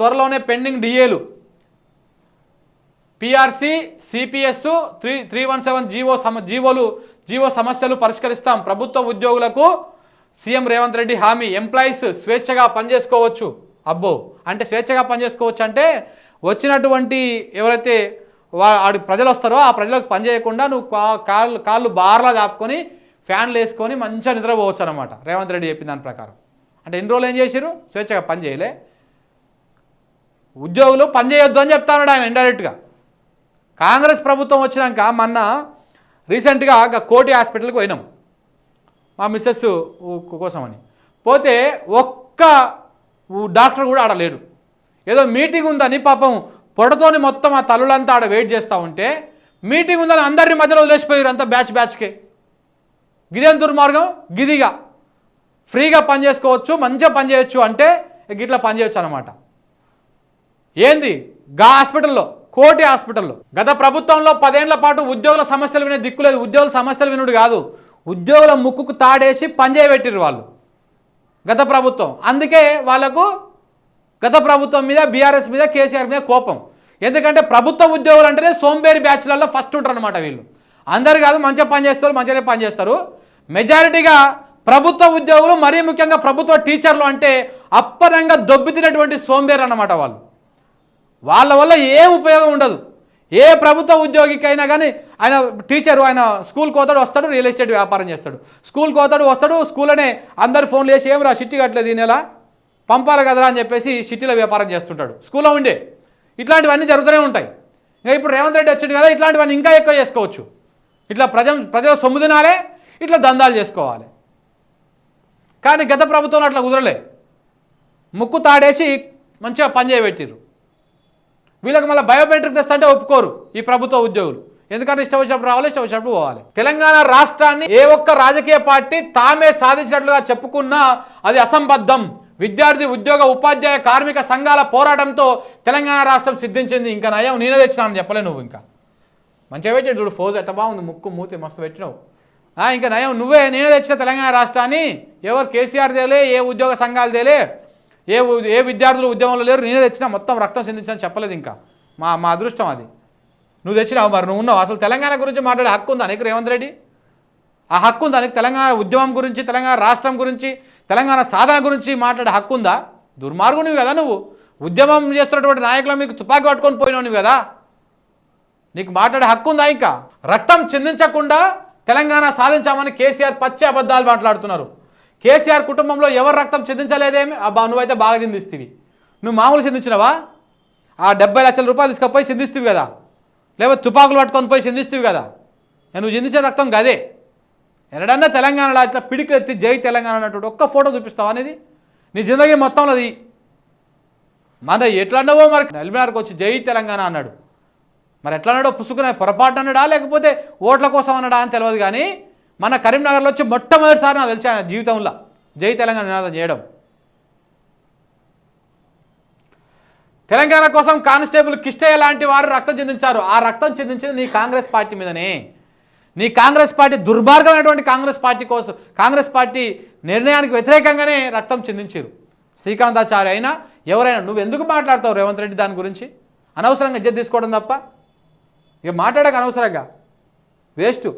త్వరలోనే పెండింగ్ డిఏలు. PRC CPS three three one seven GO సమ జీవోలు జీవో సమస్యలు పరిష్కరిస్తాం. ప్రభుత్వ ఉద్యోగులకు సీఎం రేవంత్ రెడ్డి హామీ. ఎంప్లాయీస్ స్వేచ్ఛగా పనిచేసుకోవచ్చు. అబ్బో! అంటే స్వేచ్ఛగా పనిచేసుకోవచ్చు అంటే వచ్చినటువంటి ఎవరైతే వా ప్రజలు వస్తారో ఆ ప్రజలకు పని చేయకుండా నువ్వు కాళ్ళు కాళ్ళు బార్లా దాపుకొని ఫ్యాన్లు వేసుకొని మంచిగా నిద్రపోవచ్చు అనమాట రేవంత్ రెడ్డి చెప్పిన దాని ప్రకారం. అంటే ఎన్ని రోజులు ఏం చేసిరు స్వేచ్ఛగా పని చేయలే. ఉద్యోగులు పనిచేయొద్దు అని చెప్తాడు ఆయన ఇండైరెక్ట్గా కాంగ్రెస్ ప్రభుత్వం వచ్చినాక మొన్న రీసెంట్గా కోటి హాస్పిటల్కి పోయినాం. మా మిస్సెస్ కోసమని. పోతే ఒక్క డాక్టర్ కూడా ఆడ లేడు. ఏదో మీటింగ్ ఉందని పాపం పొడతోని మొత్తం ఆ తల్లులంతా ఆడ వెయిట్ చేస్తూ ఉంటే మీటింగ్ ఉందని అందరిని మధ్యలో వదిలేసిపోయారు అంతా బ్యాచ్ బ్యాచ్కే. గిదేం దుర్మార్గం గిదిగా. ఫ్రీగా పని చేసుకోవచ్చు మంచిగా పని చేయొచ్చు అంటే గిట్లా పని చేయొచ్చు అనమాట ఏంది? గా హాస్పిటల్లో కోటి హాస్పిటల్లో. గత ప్రభుత్వంలో పదేళ్ళ పాటు ఉద్యోగుల సమస్యలు వినే దిక్కులేదు ఉద్యోగుల సమస్యలు వినుడు కాదు. ఉద్యోగుల ముక్కుకు తాడేసి పనిచేయబెట్టిరు వాళ్ళు. గత ప్రభుత్వం. అందుకే వాళ్ళకు గత ప్రభుత్వం మీద బీఆర్ఎస్ మీద కేసీఆర్ మీద కోపం. ఎందుకంటే ప్రభుత్వ ఉద్యోగులు అంటేనే సోంబేరి బ్యాచ్లలో ఫస్ట్ ఉంటారు అనమాట వీళ్ళు. అందరు కాదు మంచిగా పని చేస్తారు మంచిగానే పని చేస్తారు. మెజారిటీగా ప్రభుత్వ ఉద్యోగులు మరీ ముఖ్యంగా ప్రభుత్వ టీచర్లు అంటే అప్పరంగా దొబ్బితినటువంటి సోంబేరు అన్నమాట వాళ్ళు. వాళ్ళ వల్ల ఏ ఉపయోగం ఉండదు. ఏ ప్రభుత్వ ఉద్యోగికైనా కానీ ఆయన టీచరు ఆయన స్కూల్కి పోతాడు వస్తాడు రియల్ ఎస్టేట్ వ్యాపారం చేస్తాడు. స్కూల్కి పోతాడు వస్తాడు స్కూల్లోనే అందరు ఫోన్లు చేసి ఏం రా సిట్టి కట్టలేదు ఈ నెల? పంపాలి కదరా అని చెప్పేసి సిటీలో వ్యాపారం చేస్తుంటాడు. స్కూల్లో ఉండే. ఇట్లాంటివన్నీ జరుగుతూనే ఉంటాయి. ఇంకా ఇప్పుడు రేవంత్ రెడ్డి వచ్చింది కదా ఇట్లాంటివన్నీ ఇంకా ఎక్కువ చేసుకోవచ్చు. ఇట్లా ప్రజ ప్రజల సొమ్ము తినాలే ఇట్లా దందాలు చేసుకోవాలి. కానీ గత ప్రభుత్వంలో అట్లా కుదరలే. ముక్కు తాడేసి మంచిగా పనిచేయబెట్టిర్రు వీళ్ళకి మళ్ళీ బయోమెట్రిక్ తెస్తా అంటే ఒప్పుకోరు ఈ ప్రభుత్వ ఉద్యోగులు. ఎందుకంటే ఇష్టం వచ్చినప్పుడు రావాలి ఇష్టం వచ్చినప్పుడు పోవాలి. తెలంగాణ రాష్ట్రాన్ని ఏ ఒక్క రాజకీయ పార్టీ తామే సాధించినట్లుగా చెప్పుకున్నా అది అసంబద్ధం. విద్యార్థి ఉద్యోగ ఉపాధ్యాయ కార్మిక సంఘాల పోరాటంతో తెలంగాణ రాష్ట్రం సిద్ధించింది. ఇంకా నయం నేనే తెచ్చినాను చెప్పలే నువ్వు ఇంకా. మంచిగా పెట్టాడు చూడు ఫోజ్ ఎట్ట బాగుంది ముక్కు మూతి మస్తు పెట్టినావు. ఆ, ఇంకా నయం నువ్వే నేనే తెచ్చిన తెలంగాణ రాష్ట్రాన్ని. ఎవరు కేసీఆర్ దేలే ఏ ఉద్యోగ సంఘాలు దేలే ఏ ఏ విద్యార్థులు ఉద్యమంలో లేరు నేనే తెచ్చినా మొత్తం రక్తం చెందించని చెప్పలేదు ఇంకా. మా మా అదృష్టం అది. నువ్వు తెచ్చినావు మరి నువ్వు ఉన్నావు. అసలు తెలంగాణ గురించి మాట్లాడే హక్కు ఉందా నీకు రేవంత్ రెడ్డి? ఆ హక్కు ఉందా నీకు? తెలంగాణ ఉద్యమం గురించి తెలంగాణ రాష్ట్రం గురించి తెలంగాణ సాధన గురించి మాట్లాడే హక్కు ఉందా? దుర్మార్గునివి కదా నువ్వు. ఉద్యమం చేస్తున్నటువంటి నాయకులు మీకు తుపాకీ పట్టుకొని పోయినావు నువ్వు కదా. నీకు మాట్లాడే హక్కు ఉందా ఇంకా? రక్తం చెందించకుండా తెలంగాణ సాధించామని కేసీఆర్ పచ్చి అబద్ధాలు మాట్లాడుతున్నారు. కేసీఆర్ కుటుంబంలో ఎవరు రక్తం చిందించలేదేమి అబ్బా నువ్వైతే బాగా చిందిస్తీవి. నువ్వు మామూలు చెందించినవా? ఆ డెబ్బై లక్షల రూపాయలు తీసుకపోయి చిందిస్తీవి కదా. లేకపోతే తుపాకులు పట్టుకొని పోయి చిందిస్తీవి కదా. నువ్వు చిందించిన రక్తం గదే. ఎరడన్నా తెలంగాణలో ఇట్లా పిడికెత్తి జై తెలంగాణ అన్నటువంటి ఒక్క ఫోటో చూపిస్తావా అనేది? నీ జిందగీ మొత్తంలో అది. మన ఎట్లన్నావో మరి? ఎల్బినార్కి వచ్చి జై తెలంగాణ అన్నాడు. మరి ఎట్లా అన్నాడో పుసుకునే పొరపాటు అన్నాడా? లేకపోతే ఓట్ల కోసం అన్నాడా అని తెలియదు కానీ మన కరీంనగర్లో వచ్చి మొట్టమొదటిసారి నాకు తెలిసి ఆయన జీవితంలో జై తెలంగాణ నినాదం చేయడం. తెలంగాణ కోసం కానిస్టేబుల్ కిష్టయ్య లాంటి వారు రక్తం చెందించారు. ఆ రక్తం చెందించింది నీ కాంగ్రెస్ పార్టీ మీదనే. నీ కాంగ్రెస్ పార్టీ దుర్మార్గమైనటువంటి కాంగ్రెస్ పార్టీ కోసం కాంగ్రెస్ పార్టీ నిర్ణయానికి వ్యతిరేకంగానే రక్తం చెందించారు శ్రీకాంతాచారి అయినా ఎవరైనా నువ్వు ఎందుకు మాట్లాడతావు రేవంత్ రెడ్డి దాని గురించి? అనవసరంగా ఇజ్జత్ తీసుకోవడం తప్ప? ఇక మాట్లాడక అనవసరంగా. వేస్ట్.